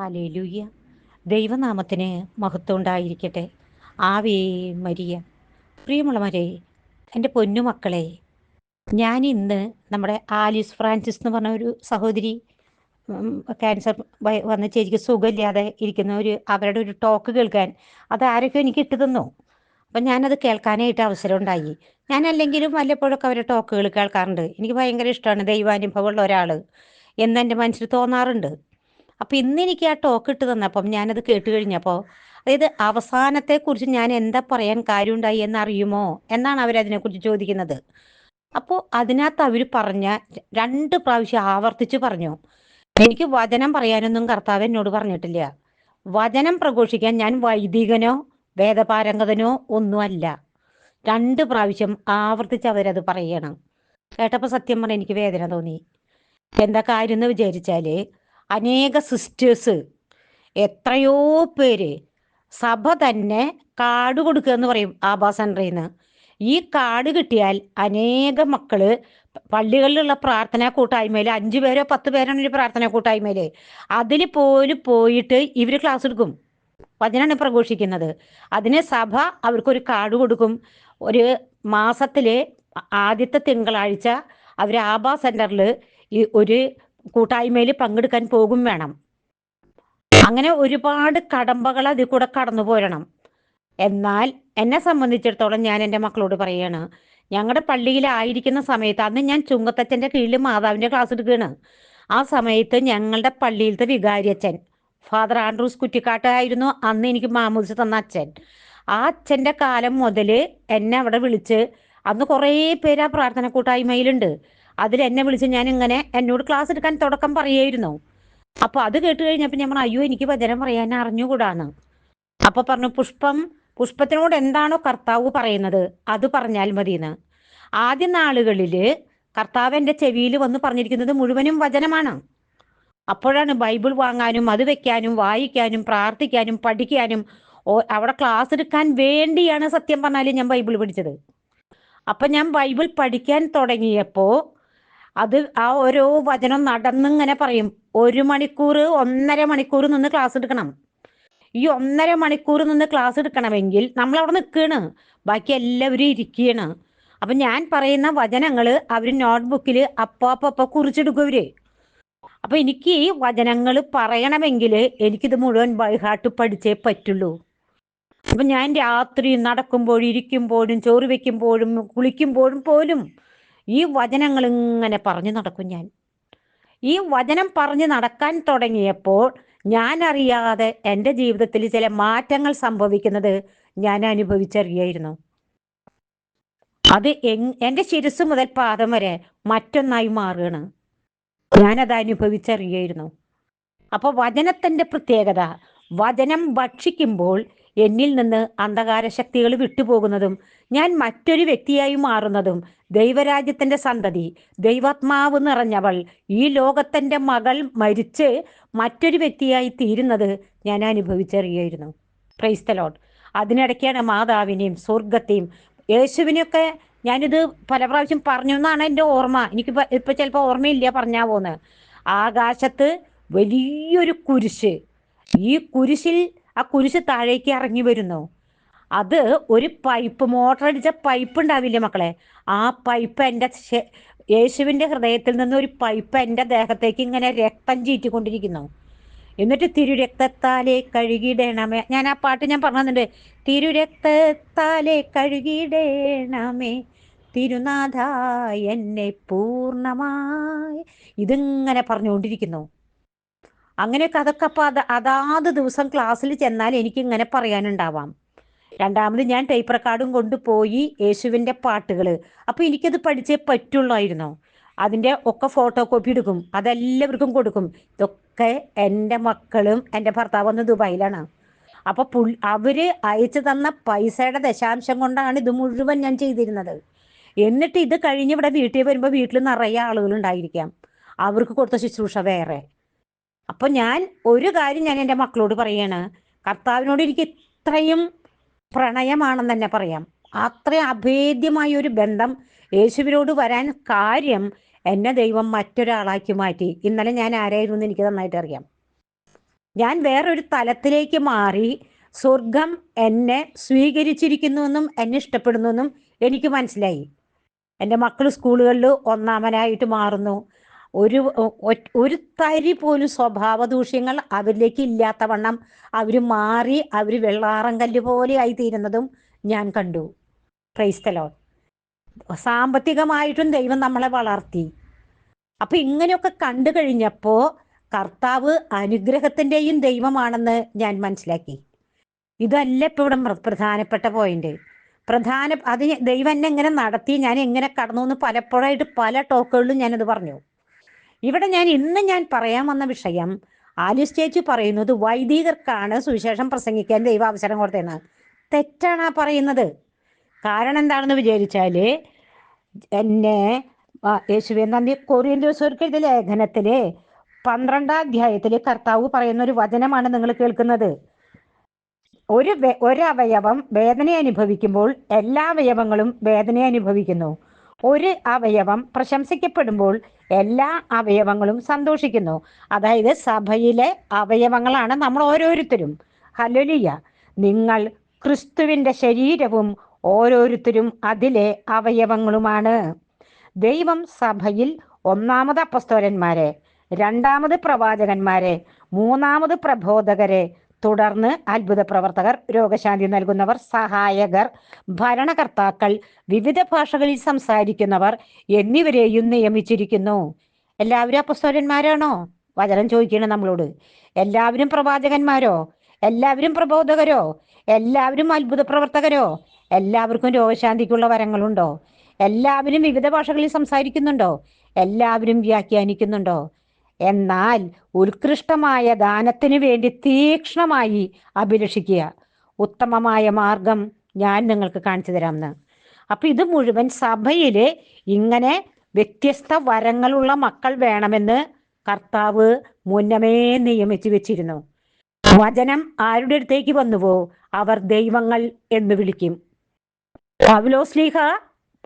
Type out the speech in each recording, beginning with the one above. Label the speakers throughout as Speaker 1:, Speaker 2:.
Speaker 1: Hallelujah. ദൈവനാമത്തിന് മഹത്വം ഉണ്ടായിരിക്കട്ടെ ആവേ മരിയ. പ്രിയമുള്ളവരെ എന്റെ പൊന്നുമക്കളെ ഞാൻ ഇന്ന് നമ്മുടെ ആലിസ് ഫ്രാൻസിസ് എന്ന് പറഞ്ഞ ഒരു സഹോദരി ക്യാൻസർ വന്ന ചേച്ചിക്ക് സുഖമില്ലാതെ ഇരിക്കുന്ന ഒരു അവരുടെ ഒരു ടോക്ക് കേൾക്കാൻ അത് ആരൊക്കെ എനിക്ക് ഇട്ട് തന്നു അപ്പം ഞാനത് കേൾക്കാനായിട്ട് അവസരം ഉണ്ടായി ഞാൻ അല്ലെങ്കിലും വല്ലപ്പോഴൊക്കെ അവരുടെ ടോക്കുകൾ കേൾക്കാറുണ്ട്. എനിക്ക് ഭയങ്കര ഇഷ്ടമാണ് ദൈവാനുഭവമുള്ള ഒരാൾ എന്ന് എന്റെ മനസ്സിൽ തോന്നാറുണ്ട്. അപ്പം ഇന്ന് എനിക്ക് ആ ടോക്ക് ഇട്ട് തന്നപ്പം ഞാനത് കേട്ട് കഴിഞ്ഞപ്പോൾ അതായത് അവസാനത്തെ കുറിച്ച് ഞാൻ എന്താ പറയാൻ കാര്യമുണ്ടായി എന്നറിയുമോ എന്നാണ് അവരതിനെക്കുറിച്ച് ചോദിക്കുന്നത്. അപ്പോൾ അതിനകത്ത് അവർ പറഞ്ഞ രണ്ട് പ്രാവശ്യം ആവർത്തിച്ച് പറഞ്ഞു. എനിക്ക് വചനം പറയാനൊന്നും കർത്താവ് എന്നോട് പറഞ്ഞിട്ടില്ല. വചനം പ്രഘോഷിക്കാൻ ഞാൻ വൈദികനോ വേദപാരംഗതനോ ഒന്നുമല്ല. രണ്ട് പ്രാവശ്യം ആവർത്തിച്ച് അവരത് പറയണം. കേട്ടപ്പോൾ സത്യം പറഞ്ഞ എനിക്ക് വേദന തോന്നി. എന്താ കാര്യം എന്ന് വിചാരിച്ചാൽ അനേക സിസ്റ്റേഴ്സ് എത്രയോ പേര് സഭ തന്നെ കാർഡ് കൊടുക്കുക എന്ന് പറയും ആഭാ സെന്ററിൽ നിന്ന് ഈ കാർഡ് കിട്ടിയാൽ അനേക മക്കൾ പള്ളികളിലുള്ള പ്രാർത്ഥനാ കൂട്ടായ്മയിൽ അഞ്ചു പേരോ പത്ത് പേരാണ് ഒരു പ്രാർത്ഥനാ കൂട്ടായ്മയിൽ. അതിൽ പോലും പോയിട്ട് ഇവർ ക്ലാസ് എടുക്കും. വചനാണ് പ്രഘോഷിക്കുന്നത്. അതിന് സഭ അവർക്കൊരു കാർഡ് കൊടുക്കും. ഒരു മാസത്തിലെ ആദ്യത്തെ തിങ്കളാഴ്ച അവർ ആഭാ സെന്ററിൽ ഈ ഒരു കൂട്ടായ്മയിൽ പങ്കെടുക്കാൻ പോകും വേണം. അങ്ങനെ ഒരുപാട് കടമ്പകൾ അതിൽ കൂടെ കടന്നു പോരണം. എന്നാൽ എന്നെ സംബന്ധിച്ചിടത്തോളം ഞാൻ എന്റെ മക്കളോട് പറയാണ് ഞങ്ങളുടെ പള്ളിയിലായിരിക്കുന്ന സമയത്ത് അന്ന് ഞാൻ ചുങ്കത്തച്ഛന്റെ കീഴിൽ മാതാവിന്റെ ക്ലാസ് എടുക്കുകയാണ്. ആ സമയത്ത് ഞങ്ങളുടെ പള്ളിയിലത്തെ വികാരിയച്ഛൻ ഫാദർ ആൻഡ്രൂസ് കുറ്റിക്കാട്ടായിരുന്നു അന്ന് എനിക്ക് മാമൂസ് തന്ന അച്ഛൻ. ആ അച്ഛന്റെ കാലം മുതൽ എന്നെ അവിടെ വിളിച്ച് അന്ന് കുറേ പേര് ആ പ്രാർത്ഥന കൂട്ടായ്മയിലുണ്ട്. അതിൽ എന്നെ വിളിച്ച് ഞാൻ ഇങ്ങനെ എന്നോട് ക്ലാസ് എടുക്കാൻ തുടക്കം പറയായിരുന്നു. അപ്പൊ അത് കേട്ട് കഴിഞ്ഞപ്പോൾ പറഞ്ഞു അയ്യോ എനിക്ക് വചനം പറയാൻ അറിഞ്ഞുകൂടാന്ന്. അപ്പൊ പറഞ്ഞു പുഷ്പം പുഷ്പത്തിനോട് എന്താണോ കർത്താവ് പറയുന്നത് അത് പറഞ്ഞാൽ മതിയെന്ന്. ആദ്യ നാളുകളിൽ കർത്താവ് എന്റെ ചെവിയിൽ വന്ന് പറഞ്ഞിരിക്കുന്നത് മുഴുവനും വചനമാണ്. അപ്പോഴാണ് ബൈബിൾ വാങ്ങാനും അത് വെക്കാനും വായിക്കാനും പ്രാർത്ഥിക്കാനും പഠിക്കാനും അവിടെ ക്ലാസ് എടുക്കാൻ വേണ്ടിയാണ് സത്യം പറഞ്ഞാൽ ഞാൻ ബൈബിൾ പഠിച്ചത്. അപ്പം ഞാൻ ബൈബിൾ പഠിക്കാൻ തുടങ്ങിയപ്പോൾ അത് ആ ഓരോ വചനം നടന്നിങ്ങനെ പറയും. ഒരു മണിക്കൂർ ഒന്നര മണിക്കൂർ നിന്ന് ക്ലാസ് എടുക്കണം. ഈ ഒന്നര മണിക്കൂർ നിന്ന് ക്ലാസ് എടുക്കണമെങ്കിൽ നമ്മൾ അവിടെ നിൽക്കുകയാണ് ബാക്കി എല്ലാവരും ഇരിക്കുകയാണ്. അപ്പം ഞാൻ പറയുന്ന വചനങ്ങൾ അവർ നോട്ട്ബുക്കിൽ അപ്പോ അപ്പൊ അപ്പൊ കുറിച്ചെടുക്കും അവർ. അപ്പൊ എനിക്ക് ഈ വചനങ്ങൾ പറയണമെങ്കിൽ എനിക്കിത് മുഴുവൻ ബൈഹാട്ട് പഠിച്ചേ പറ്റുള്ളൂ. അപ്പൊ ഞാൻ രാത്രി നടക്കുമ്പോഴും ഇരിക്കുമ്പോഴും ചോറ് വെക്കുമ്പോഴും കുളിക്കുമ്പോഴും പോലും ഈ വചനങ്ങൾ ഇങ്ങനെ പറഞ്ഞു നടക്കും ഞാൻ. ഈ വചനം പറഞ്ഞു നടക്കാൻ തുടങ്ങിയപ്പോൾ ഞാൻ അറിയാതെ എന്റെ ജീവിതത്തിൽ ചില മാറ്റങ്ങൾ സംഭവിക്കുന്നത് ഞാൻ അനുഭവിച്ചറിയായിരുന്നു. അത് എന്റെ ശിരസ് മുതൽ പാദം വരെ മറ്റൊന്നായി മാറുകയാണ്. ഞാനത് അനുഭവിച്ചറിയായിരുന്നു. അപ്പോൾ വചനത്തിന്റെ പ്രത്യേകത വചനം ഭക്ഷിക്കുമ്പോൾ എന്നിൽ നിന്ന് അന്ധകാര ശക്തികൾ വിട്ടുപോകുന്നതും ഞാൻ മറ്റൊരു വ്യക്തിയായി മാറുന്നതും ദൈവരാജ്യത്തിന്റെ സന്തതി ദൈവാത്മാവ് നിറഞ്ഞവൾ ഈ ലോകത്തിന്റെ മകൾ മരിച്ച് മറ്റൊരു വ്യക്തിയായി തീരുന്നത് ഞാൻ അനുഭവിച്ചറിയായിരുന്നു ക്രൈസ്തലോട്ട് അതിനിടയ്ക്കാണ് മാതാവിനെയും സ്വർഗത്തെയും യേശുവിനെയൊക്കെ ഞാനിത് പല പ്രാവശ്യം പറഞ്ഞു എന്നാണ് എന്റെ ഓർമ്മ. എനിക്ക് ഇപ്പം ചിലപ്പോൾ ഓർമ്മയില്ല പറഞ്ഞാ പോന്ന്. ആകാശത്ത് വലിയൊരു കുരിശ്. ഈ കുരിശിൽ ആ കുരിശ് താഴേക്ക് ഇറങ്ങി വരുന്നു. അത് ഒരു പൈപ്പ് മോട്ടർ അടിച്ച പൈപ്പ് ഉണ്ടാവില്ലേ മക്കളെ? ആ പൈപ്പ് എന്റെ യേശുവിന്റെ ഹൃദയത്തിൽ നിന്ന് ഒരു പൈപ്പ് എന്റെ ദേഹത്തേക്ക് ഇങ്ങനെ രക്തം ചീറ്റിക്കൊണ്ടിരിക്കുന്നു. എന്നിട്ട് തിരുരക്തത്താലെ കഴുകിയിടേണമേ. ഞാൻ ആ പാട്ട് ഞാൻ പറഞ്ഞിട്ടുണ്ട്. തിരുരക്തത്താലെ കഴുകിയിടേണമേ. തിരുനാഥ എന്നെ പൂർണമായി ഇതിങ്ങനെ പറഞ്ഞുകൊണ്ടിരിക്കുന്നു. അങ്ങനെയൊക്കെ അതൊക്കെ അപ്പോൾ അത് അതാത് ദിവസം ക്ലാസ്സിൽ ചെന്നാൽ എനിക്കിങ്ങനെ പറയാനുണ്ടാവാം. രണ്ടാമത് ഞാൻ ടൈപ്പ് റെക്കോർഡും കൊണ്ടുപോയി യേശുവിന്റെ പാട്ടുകൾ അപ്പോൾ എനിക്കത് പഠിച്ചേ പറ്റുള്ളായിരുന്നു. അതിന്റെ ഒക്കെ ഫോട്ടോ കോപ്പി എടുക്കും. അതെല്ലാവർക്കും കൊടുക്കും. ഇതൊക്കെ എന്റെ മക്കളും എന്റെ ഭർത്താവ് ഒന്ന് ദുബായിലാണ്. അപ്പോൾ പുൾ അവർ അയച്ചു തന്ന പൈസയുടെ ദശാംശം കൊണ്ടാണ് ഇത് മുഴുവൻ ഞാൻ ചെയ്തിരുന്നത്. എന്നിട്ട് ഇത് കഴിഞ്ഞ് ഇവിടെ വീട്ടിൽ വരുമ്പോൾ വീട്ടിൽ നിറയെ ആളുകൾ ഉണ്ടായിരിക്കാം അവർക്ക് കൊടുത്ത ശുശ്രൂഷ വേറെ. അപ്പൊ ഞാൻ ഒരു കാര്യം ഞാൻ എന്റെ മക്കളോട് പറയാണ്. കർത്താവിനോട് എനിക്ക് ഇത്രയും പ്രണയമാണെന്ന് തന്നെ പറയാം. അത്ര അഭേദ്യമായ ഒരു ബന്ധം യേശുവിനോട് വരാൻ കാര്യം എന്നെ ദൈവം മറ്റൊരാളാക്കി മാറ്റി. ഇന്നലെ ഞാൻ ആരായിരുന്നു എന്ന് എനിക്ക് നന്നായിട്ട് അറിയാം. ഞാൻ വേറൊരു തലത്തിലേക്ക് മാറി സ്വർഗം എന്നെ സ്വീകരിച്ചിരിക്കുന്നുവെന്നും എന്നെ ഇഷ്ടപ്പെടുന്നുവെന്നും എനിക്ക് മനസ്സിലായി. എന്റെ മക്കൾ സ്കൂളുകളിൽ ഒന്നാമനായിട്ട് മാറുന്നു. ഒരു ഒരു തരി പോലും സ്വഭാവ ദൂഷ്യങ്ങൾ അവരിലേക്ക് ഇല്ലാത്ത വണ്ണം അവർ മാറി അവർ വെള്ളാറം കല്ല് പോലെ ആയി തീരുന്നതും ഞാൻ കണ്ടു. ക്രൈസ്തലോ സാമ്പത്തികമായിട്ടും ദൈവം നമ്മളെ വളർത്തി. അപ്പൊ ഇങ്ങനെയൊക്കെ കണ്ടു കഴിഞ്ഞപ്പോ കർത്താവ് അനുഗ്രഹത്തിന്റെയും ദൈവമാണെന്ന് ഞാൻ മനസ്സിലാക്കി. ഇതല്ല ഇപ്പൊ ഇവിടെ പ്ര- പ്രധാനപ്പെട്ട പോയിന്റ് പ്രധാന അത് ദൈവം എന്നെ എങ്ങനെ നടത്തി ഞാൻ എങ്ങനെ കടന്നു എന്ന് പലപ്പോഴായിട്ട് പല ടോക്കുകളിലും ഞാനത് പറഞ്ഞു. ഇവിടെ ഞാൻ ഇന്ന് ഞാൻ പറയാൻ വന്ന വിഷയം ആലിസ് ചേച്ചി പറയുന്നത് വൈദികർക്കാണ് സുവിശേഷം പ്രസംഗിക്കാൻ ദൈവ അവസരം കൊടുത്തതെന്ന്. തെറ്റാണ് ആ പറയുന്നത്. കാരണം എന്താണെന്ന് വിചാരിച്ചാൽ എന്നെ യേശുവെ നന്ദി. കൊറിയൻ ദിവസർക്ക് എഴുതിയ ലേഖനത്തിൽ പന്ത്രണ്ടാം അധ്യായത്തിൽ കർത്താവ് പറയുന്ന ഒരു വചനമാണ് നിങ്ങൾ കേൾക്കുന്നത്. ഒരു ഒരവയവം വേദന അനുഭവിക്കുമ്പോൾ എല്ലാ അവയവങ്ങളും വേദന അനുഭവിക്കുന്നു. ഒരു അവയവം പ്രശംസിക്കപ്പെടുമ്പോൾ എല്ലാ അവയവങ്ങളും സന്തോഷിക്കുന്നു. അതായത് സഭയിലെ അവയവങ്ങളാണ് നമ്മൾ ഓരോരുത്തരും. ഹലലിയ നിങ്ങൾ ക്രിസ്തുവിന്റെ ശരീരവും ഓരോരുത്തരും അതിലെ അവയവങ്ങളുമാണ്. ദൈവം സഭയിൽ ഒന്നാമത് അപ്പസ്തോലന്മാരെ രണ്ടാമത് പ്രവാചകന്മാരെ മൂന്നാമത് പ്രബോധകരെ തുടർന്ന് അത്ഭുത പ്രവർത്തകർ രോഗശാന്തി നൽകുന്നവർ സഹായകർ ഭരണകർത്താക്കൾ വിവിധ ഭാഷകളിൽ സംസാരിക്കുന്നവർ എന്നിവരെയും നിയമിച്ചിരിക്കുന്നു. എല്ലാവരും അപ്പസ്തോലന്മാരാണോ? വചനം ചോദിക്കണം നമ്മളോട്. എല്ലാവരും പ്രവാചകന്മാരോ? എല്ലാവരും പ്രബോധകരോ? എല്ലാവരും അത്ഭുത പ്രവർത്തകരോ? എല്ലാവർക്കും രോഗശാന്തിക്കുള്ള വരങ്ങളുണ്ടോ? എല്ലാവരും വിവിധ ഭാഷകളിൽ സംസാരിക്കുന്നുണ്ടോ? എല്ലാവരും വ്യാഖ്യാനിക്കുന്നുണ്ടോ? എന്നാൽ ഉത്കൃഷ്ടമായ ദാനത്തിനു വേണ്ടി തീക്ഷ്ണമായി അഭിലഷിക്കുക. ഉത്തമമായ മാർഗം ഞാൻ നിങ്ങൾക്ക് കാണിച്ചു തരാമെന്ന് അപ്പൊ ഇത് മുഴുവൻ സഭയിൽ ഇങ്ങനെ വ്യത്യസ്ത വരങ്ങളുള്ള മക്കൾ വേണമെന്ന് കർത്താവ് മുന്നമേ നിയമിച്ചു വെച്ചിരുന്നു. വചനം ആരുടെ അടുത്തേക്ക് വന്നുവോ അവർ ദൈവങ്ങൾ എന്ന് വിളിക്കും. പൗലോസ്ലീഹ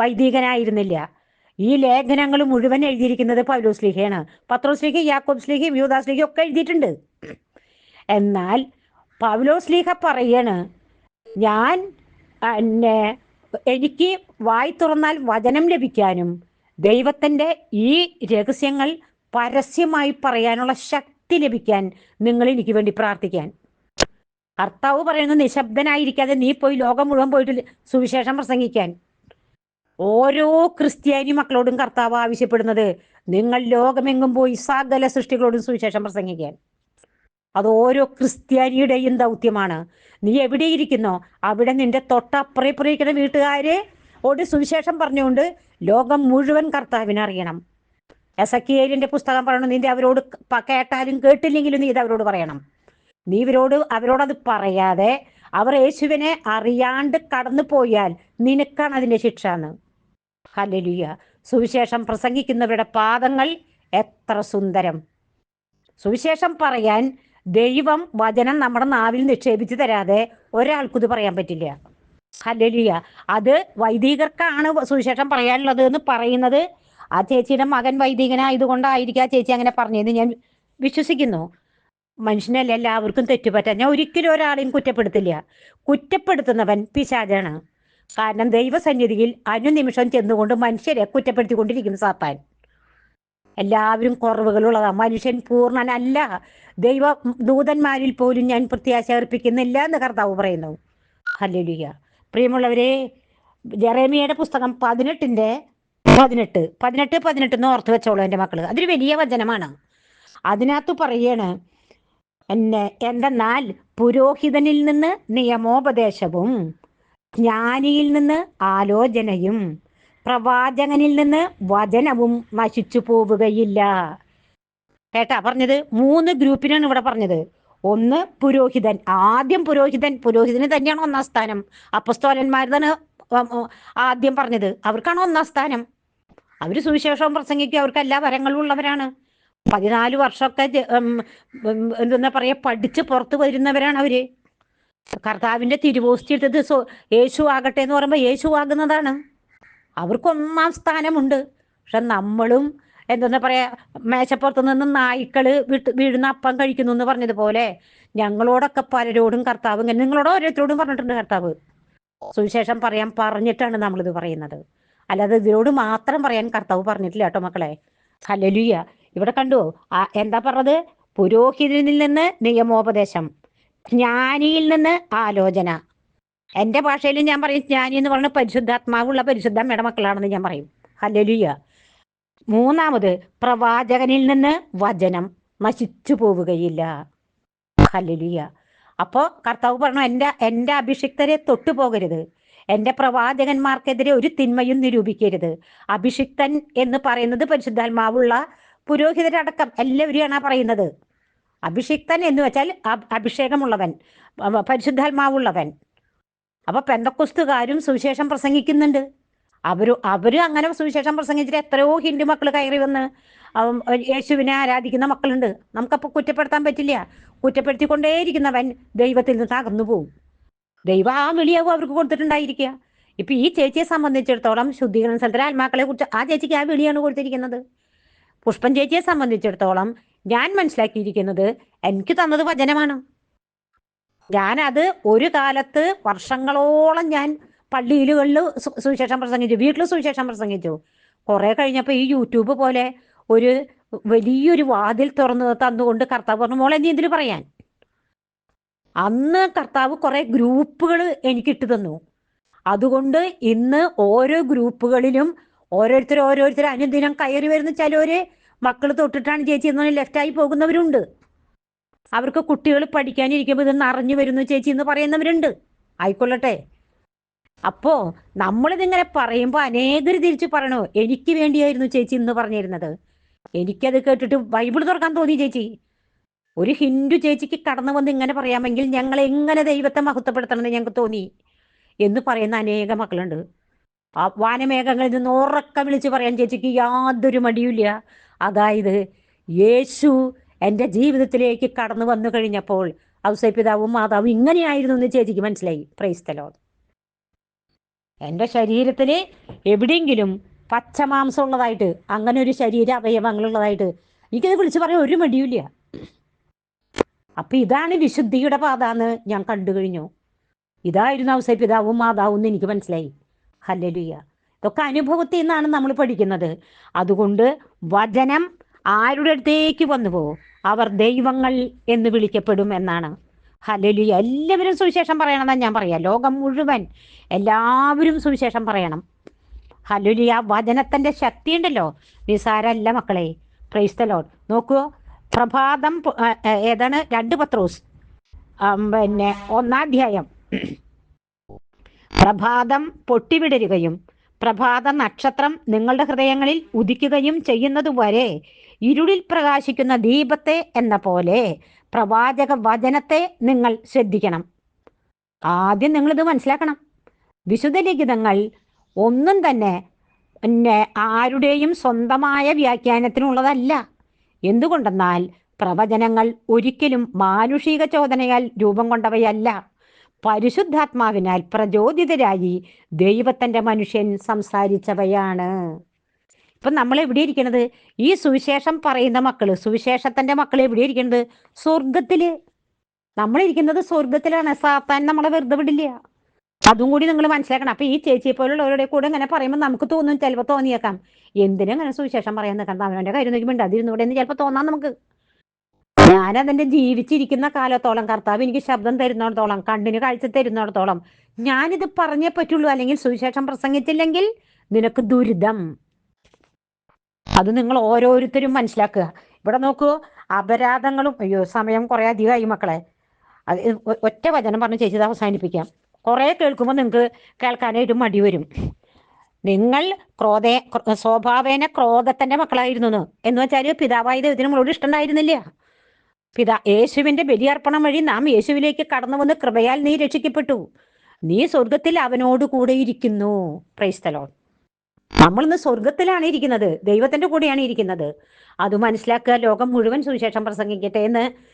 Speaker 1: വൈദികനായിരുന്നില്ല. ഈ ലേഖനങ്ങൾ മുഴുവൻ എഴുതിയിരിക്കുന്നത് പൗലോസ് ലിഹയാണ് പത്രോസ് ലിഹി യാക്കോബ്സ് യാക്കോബ് സ്ലീഹയും ലിഹി ഒക്കെ എഴുതിയിട്ടുണ്ട്. എന്നാൽ പൗലോസ് പൗലോസ്ലീഹ പറയാണ് ഞാൻ എന്നെ എനിക്ക് വായി തുറന്നാൽ വചനം ലഭിക്കാനും ദൈവത്തിന്റെ ഈ രഹസ്യങ്ങൾ പരസ്യമായി പറയാനുള്ള ശക്തി ലഭിക്കാൻ നിങ്ങൾ എനിക്ക് വേണ്ടി പ്രാർത്ഥിക്കാൻ. കർത്താവ് പറയുന്നത് നിശബ്ദനായിരിക്കാതെ നീ പോയി ലോകം മുഴുവൻ പോയിട്ട് സുവിശേഷം പ്രസംഗിക്കാൻ. ഓരോ ക്രിസ്ത്യാനി മക്കളോടും കർത്താവ് ആവശ്യപ്പെടുന്നത് നിങ്ങൾ ലോകമെങ്ങും പോയി സകല സൃഷ്ടികളോടും സുവിശേഷം പ്രസംഗിക്കാൻ. അത് ഓരോ ക്രിസ്ത്യാനിയുടെയും ദൗത്യമാണ്. നീ എവിടെ ഇരിക്കുന്നോ അവിടെ നിന്റെ തൊട്ടപ്പുറയിപ്പുറയിക്കുന്ന വീട്ടുകാരെ ഓട് സുവിശേഷം പറഞ്ഞുകൊണ്ട് ലോകം മുഴുവൻ കർത്താവിനെ അറിയണം. എസ് എസക്കിയേലിന്റെ പുസ്തകം പറയണം നിന്റെ അവരോട് കേട്ടാലും കേട്ടില്ലെങ്കിലും നീ ഇത് അവരോട് പറയണം. നീ ഇവരോട് അവരോടത് പറയാതെ അവർ യേശുവിനെ അറിയാണ്ട് കടന്നു പോയാൽ നിനക്കാണ് അതിന്റെ ശിക്ഷ എന്ന്. ഹല്ലേലൂയ. സുവിശേഷം പ്രസംഗിക്കുന്നവരുടെ പാദങ്ങൾ എത്ര സുന്ദരം. സുവിശേഷം പറയാൻ ദൈവം വചനം നമ്മുടെ നാവിൽ നിക്ഷേപിച്ചു തരാതെ ഒരാൾക്കും ഇത് പറയാൻ പറ്റില്ല. ഹല്ലേലൂയ. അത് വൈദികർക്കാണ് സുവിശേഷം പറയാനുള്ളത് എന്ന് പറയുന്നത്. ആ ചേച്ചിയുടെ മകൻ വൈദികനായതുകൊണ്ടായിരിക്കും ആ ചേച്ചി അങ്ങനെ പറഞ്ഞതെന്ന് ഞാൻ വിശ്വസിക്കുന്നു. മനുഷ്യനല്ല എല്ലാവർക്കും തെറ്റുപറ്റാൻ. ഞാൻ ഒരിക്കലും ഒരാളെയും കുറ്റപ്പെടുത്തില്ല. കുറ്റപ്പെടുത്തുന്നവൻ പിശാചാണ്. കാരണം ദൈവസന്നിധിയിൽ അനുനിമിഷം ചെന്നുകൊണ്ട് മനുഷ്യരെ കുറ്റപ്പെടുത്തിക്കൊണ്ടിരിക്കുന്നു സാത്താൻ. എല്ലാവരും കുറവുകളുള്ളതാണ് മനുഷ്യൻ പൂർണനല്ല. ദൈവ ദൂതന്മാരിൽ പോലും ഞാൻ പ്രത്യാശ അർപ്പിക്കുന്നില്ല എന്ന് കർത്താവ് പറയുന്നു. ഹല്ലേലൂയ പ്രിയമുള്ളവരെ ജെറേമിയയുടെ പുസ്തകം പതിനെട്ടിന്റെ പതിനെട്ട് പതിനെട്ട് പതിനെട്ട് എന്ന് ഓർത്ത് വെച്ചോളൂ എന്റെ മക്കൾ. അതൊരു വലിയ വചനമാണ്. അതിനകത്ത് പറയാണ് എന്നെ എന്തെന്നാൽ പുരോഹിതനിൽ നിന്ന് നിയമോപദേശവും ജ്ഞാനിയിൽ നിന്ന് ആലോചനയും പ്രവാചകനിൽ നിന്ന് വചനവും നശിച്ചു പോവുകയില്ല. കേട്ടാ പറഞ്ഞത്? മൂന്ന് ഗ്രൂപ്പിനാണ് ഇവിടെ പറഞ്ഞത്. ഒന്ന് പുരോഹിതൻ. ആദ്യം പുരോഹിതൻ. പുരോഹിതന് തന്നെയാണ് ഒന്നാം സ്ഥാനം. അപ്പസ്തോലന്മാരുതാണ് ആദ്യം പറഞ്ഞത്. അവർക്കാണ് ഒന്നാം സ്ഥാനം. അവർ സുവിശേഷവും പ്രസംഗിക്കും. അവർക്ക് എല്ലാ വരങ്ങളും ഉള്ളവരാണ്. പതിനാല് വർഷമൊക്കെ എന്താ പറയാ പഠിച്ച് പുറത്തു വരുന്നവരാണ് അവർ. കർത്താവിന്റെ തിരുവോസ്തി എടുത്തത് സോ- യേശു ആകട്ടെ എന്ന് പറയുമ്പോൾ യേശു ആകുന്നതാണ് അവർക്കൊന്നാം സ്ഥാനമുണ്ട്. പക്ഷെ നമ്മളും എന്താ പറയാ മേശപ്പുറത്ത് നിന്ന് നായ്ക്കൾ വിട്ട് വീഴുന്ന അപ്പം കഴിക്കുന്നു എന്ന് പറഞ്ഞതുപോലെ ഞങ്ങളോടൊക്കെ പലരോടും കർത്താവ് ഇങ്ങനെ നിങ്ങളോട് ഓരോരുത്തരോടും പറഞ്ഞിട്ടുണ്ട് കർത്താവ്. സുവിശേഷം പറയാൻ പറഞ്ഞിട്ടാണ് നമ്മളിത് പറയുന്നത്. അല്ലാതെ ഇതിനോട് മാത്രം പറയാൻ കർത്താവ് പറഞ്ഞിട്ടില്ല കേട്ടോ മക്കളെ. ഹലലുയ്യ ഇവിടെ കണ്ടു എന്താ പറഞ്ഞത്? പുരോഹിതനിൽ നിന്ന് നിയമോപദേശം. ജ്ഞാനിയിൽ നിന്ന് ആലോചന. എന്റെ ഭാഷയിൽ ഞാൻ പറയും ജ്ഞാനി എന്ന് പറഞ്ഞ പരിശുദ്ധാത്മാവുള്ള പരിശുദ്ധമ്മയുടെ മക്കളാണെന്ന് ഞാൻ പറയും. ഹലലുയ്യ മൂന്നാമത് പ്രവാചകനിൽ നിന്ന് വചനം നശിച്ചു പോവുകയില്ല. ഹല്ലേലൂയ. അപ്പോൾ കർത്താവ് പറഞ്ഞു എന്റെ എന്റെ അഭിഷിക്തരെ തൊട്ടു പോകരുത്. എന്റെ പ്രവാചകന്മാർക്കെതിരെ ഒരു തിന്മയും നിരൂപിക്കരുത്. അഭിഷിക്തൻ എന്ന് പറയുന്നത് പരിശുദ്ധാത്മാവുള്ള പുരോഹിതരടക്കം. എല്ലാവരെയാണ് പറയുന്നത്. അഭിഷിക്തൻ എന്ന് വെച്ചാൽ അഭിഷേകമുള്ളവൻ പരിശുദ്ധാത്മാവുള്ളവൻ. അപ്പൊ പെന്തക്കുസ്തുകാരും സുവിശേഷം പ്രസംഗിക്കുന്നുണ്ട്. അവർ അവർ അങ്ങനെ സുവിശേഷം പ്രസംഗിച്ചിട്ട് എത്രയോ ഹിന്ദു മക്കൾ കയറി വന്ന് യേശുവിനെ ആരാധിക്കുന്ന മക്കളുണ്ട്. നമുക്കപ്പോൾ കുറ്റപ്പെടുത്താൻ പറ്റില്ല. കുറ്റപ്പെടുത്തിക്കൊണ്ടേയിരിക്കുന്നവൻ ദൈവത്തിൽ നിന്ന് അകന്നു പോകും ദൈവം ആ വിളിയാവും അവർക്ക് കൊടുത്തിട്ടുണ്ടായിരിക്കുക. ഇപ്പൊ ഈ ചേച്ചിയെ സംബന്ധിച്ചിടത്തോളം ശുദ്ധീകരണ സ്ഥലത്തിലെ ആത്മാക്കളെ കുറിച്ച് ആ ചേച്ചിക്ക് ആ വിളിയാണ് കൊടുത്തിരിക്കുന്നത്. പുഷ്പൻ ചേച്ചിയെ സംബന്ധിച്ചിടത്തോളം ഞാൻ മനസ്സിലാക്കിയിരിക്കുന്നത് എനിക്ക് തന്നത് വചനമാണ്. ഞാനത് ഒരു കാലത്ത് വർഷങ്ങളോളം ഞാൻ പള്ളിയിലുകളിൽ സുവിശേഷം പ്രസംഗിച്ചു വീട്ടിൽ സുവിശേഷം പ്രസംഗിച്ചു. കുറെ കഴിഞ്ഞപ്പോൾ ഈ യൂട്യൂബ് പോലെ ഒരു വലിയൊരു വാതിൽ തുറന്ന് തന്നുകൊണ്ട് കർത്താവ് പറഞ്ഞു മോളെ നീ എന്തിനു പറയാൻ? അന്ന് കർത്താവ് കുറെ ഗ്രൂപ്പുകൾ എനിക്ക് ഇട്ട് തന്നു. അതുകൊണ്ട് ഇന്ന് ഓരോ ഗ്രൂപ്പുകളിലും ഓരോരുത്തർ ഓരോരുത്തർ അനുദിനം കയറി വരുന്ന ചിലവര് മക്കൾ തൊട്ടിട്ടാണ് ചേച്ചി എന്ന് ലെഫ്റ്റായി പോകുന്നവരുണ്ട്. അവർക്ക് കുട്ടികൾ പഠിക്കാനിരിക്കുമ്പോൾ ഇത് നിറഞ്ഞു വരുന്നു ചേച്ചി എന്ന് പറയുന്നവരുണ്ട്. ആയിക്കൊള്ളട്ടെ. അപ്പോ നമ്മളിതിങ്ങനെ പറയുമ്പോൾ അനേകർ തിരിച്ചു പറയണു എനിക്ക് വേണ്ടിയായിരുന്നു ചേച്ചി എന്ന് പറഞ്ഞിരുന്നത്. എനിക്കത് കേട്ടിട്ട് ബൈബിൾ തുറക്കാൻ തോന്നി ചേച്ചി. ഒരു ഹിന്ദു ചേച്ചിക്ക് കടന്നു വന്ന് ഇങ്ങനെ പറയാമെങ്കിൽ ഞങ്ങൾ എങ്ങനെ ദൈവത്തെ മഹത്വപ്പെടുത്തണമെന്ന് ഞങ്ങൾക്ക് തോന്നി? എന്ന് പറയുന്ന അനേക മക്കളുണ്ട്. ആ വാനമേഘങ്ങളിൽ നിന്ന് ഉറക്ക വിളിച്ച് പറയാൻ ചേച്ചിക്ക് യാതൊരു മടിയില്ല അതായത് യേശു എന്റെ ജീവിതത്തിലേക്ക് കടന്നു വന്നു കഴിഞ്ഞപ്പോൾ ഔസപിതാവും മാതാവും ഇങ്ങനെയായിരുന്നു എന്ന് ചേച്ചിക്ക് മനസ്സിലായി. പ്രൈസ്തലോ എന്റെ ശരീരത്തിൽ എവിടെയെങ്കിലും പച്ചമാംസം ഉള്ളതായിട്ട് അങ്ങനെ ഒരു ശരീര അവയവങ്ങളുള്ളതായിട്ട് എനിക്കത് വിളിച്ച് പറയാൻ ഒരു മടിയില്ല അപ്പൊ ഇതാണ് വിശുദ്ധിയുടെ പാത എന്ന് ഞാൻ കണ്ടു കഴിഞ്ഞു. ഇതായിരുന്നു ഔസപിതാവും മാതാവും എന്ന് എനിക്ക് മനസ്സിലായി. ഹല്ലലുയ്യ ഇതൊക്കെ അനുഭവത്തിൽ നിന്നാണ് നമ്മൾ പഠിക്കുന്നത്. അതുകൊണ്ട് വചനം ആരുടെ അടുത്തേക്ക് വന്നു പോകും അവർ ദൈവങ്ങൾ എന്ന് വിളിക്കപ്പെടും എന്നാണ്. ഹലലു എല്ലാവരും സുവിശേഷം പറയണമെന്നാണ് ഞാൻ പറയാം. ലോകം മുഴുവൻ എല്ലാവരും സുവിശേഷം പറയണം. ഹലുലി വചനത്തിന്റെ ശക്തി ഉണ്ടല്ലോ. നിസാരല്ല മക്കളെ. ക്രൈസ്തലോൺ നോക്കൂ. പ്രഭാതം ഏതാണ്? രണ്ട് പത്രോസ്. പിന്നെ ഒന്നാധ്യായം പ്രഭാതം പൊട്ടിവിടരുകയും പ്രഭാത നക്ഷത്രം നിങ്ങളുടെ ഹൃദയങ്ങളിൽ ഉദിക്കുകയും ചെയ്യുന്നതുവരെ ഇരുളിൽ പ്രകാശിക്കുന്ന ദീപത്തെ എന്ന പോലെ പ്രവാചക വചനത്തെ നിങ്ങൾ ശ്രദ്ധിക്കണം. ആദ്യം നിങ്ങളിത് മനസ്സിലാക്കണം. വിശുദ്ധ ലിഖിതങ്ങൾ ഒന്നും തന്നെ പിന്നെ ആരുടെയും സ്വന്തമായ വ്യാഖ്യാനത്തിനുള്ളതല്ല. എന്തുകൊണ്ടെന്നാൽ പ്രവചനങ്ങൾ ഒരിക്കലും മാനുഷിക ചോദനയാൽ രൂപം കൊണ്ടവയല്ല. പരിശുദ്ധാത്മാവിനാൽ പ്രചോദിതരായി ദൈവത്തിന്റെ മനുഷ്യൻ സംസാരിച്ചവയാണ്. ഇപ്പം നമ്മൾ എവിടെ ഇരിക്കണത്? ഈ സുവിശേഷം പറയുന്ന മക്കൾ സുവിശേഷത്തിന്റെ മക്കൾ എവിടെ ഇരിക്കുന്നത് സ്വർഗത്തിൽ നമ്മളിരിക്കുന്നത് സ്വർഗത്തിലാണ് സാത്താൻ നമ്മളെ വെറുതെ വിടില്ല. അതും കൂടി നിങ്ങൾ മനസ്സിലാക്കണം. അപ്പൊ ഈ ചേച്ചിയെ പോലുള്ളവരുടെ കൂടെ ഇങ്ങനെ പറയുമ്പോൾ നമുക്ക് തോന്നും ചിലപ്പോൾ തോന്നിയേക്കാം. എന്തിനും അങ്ങനെ സുവിശേഷം പറയാൻ നിൽക്കണം അവനവന്റെ കാര്യം നോക്കി മിണ്ടാതിരുന്നൂടെ എന്ന് ചിലപ്പോൾ തോന്നാം നമുക്ക്. ഞാൻ അതിന്റെ ജീവിച്ചിരിക്കുന്ന കാലത്തോളം കർത്താവ് എനിക്ക് ശബ്ദം തരുന്നിടത്തോളം കണ്ണിന് കാഴ്ച തരുന്നിടത്തോളം ഞാനിത് പറഞ്ഞേ പറ്റുള്ളൂ. അല്ലെങ്കിൽ സുവിശേഷം പ്രസംഗിച്ചില്ലെങ്കിൽ നിനക്ക് ദുരിതം. അത് നിങ്ങൾ ഓരോരുത്തരും മനസ്സിലാക്കുക. ഇവിടെ നോക്കൂ അപരാധങ്ങളും അയ്യോ സമയം കുറെ അധികമായി മക്കളെ. അത് ഒറ്റ വചനം പറഞ്ഞ് ചേച്ചി അവസാനിപ്പിക്കാം. കുറെ കേൾക്കുമ്പോൾ നിങ്ങൾക്ക് കേൾക്കാനായിട്ട് മടി വരും. നിങ്ങൾ ക്രോധ സ്വഭാവേന ക്രോധത്തിന്റെ മക്കളായിരുന്നു എന്ന്. എന്ന് വെച്ചാൽ പിതാവായ ദൈവത്തിന് നമ്മളോട് ഇഷ്ടമുണ്ടായിരുന്നില്ല പിതാ യേശുവിന്റെ ബലിയർപ്പണം വഴി നാം യേശുവിലേക്ക് കടന്നു വന്ന് കൃപയാൽ നീ രക്ഷിക്കപ്പെട്ടു. നീ സ്വർഗത്തിൽ അവനോട് കൂടെ ഇരിക്കുന്നു. പ്രൈസ്തലോൺ നമ്മൾ ഇന്ന് സ്വർഗത്തിലാണ് ഇരിക്കുന്നത്. ദൈവത്തിന്റെ കൂടെയാണ് ഇരിക്കുന്നത്. അത് മനസ്സിലാക്കുക ലോകം മുഴുവൻ സുവിശേഷം പ്രസംഗിക്കട്ടെ എന്ന്